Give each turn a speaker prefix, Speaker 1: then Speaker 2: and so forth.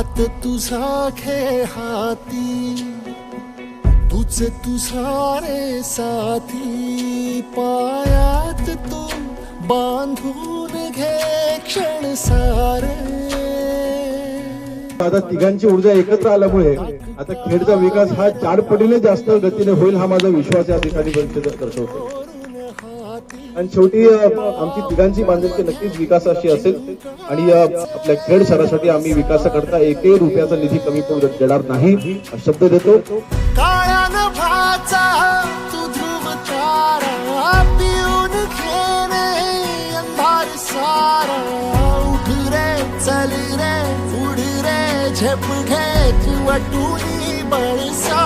Speaker 1: हात तुझा खे हाती तुझ तुझा रे साथी. पायात तू बांधून घे क्षण सारे.
Speaker 2: आता तिघांची ऊर्जा एकत्र आल्यामुळे आता खेडचा विकास हा चार पटीने जास्त गतीने होईल हा माझा विश्वास या ठिकाणी व्यक्त दर्शवतो आणि शेवटी आमची तिघांची बांधिलकी नक्कीच विकासाशी असेल. आणि आपल्या खेड शहरासाठी आम्ही विकासाकरता एकही रुपयाचा निधी कमी पडू देणार नाही शब्द देतो.
Speaker 1: चल रे उड रे झेप घे तू बळसा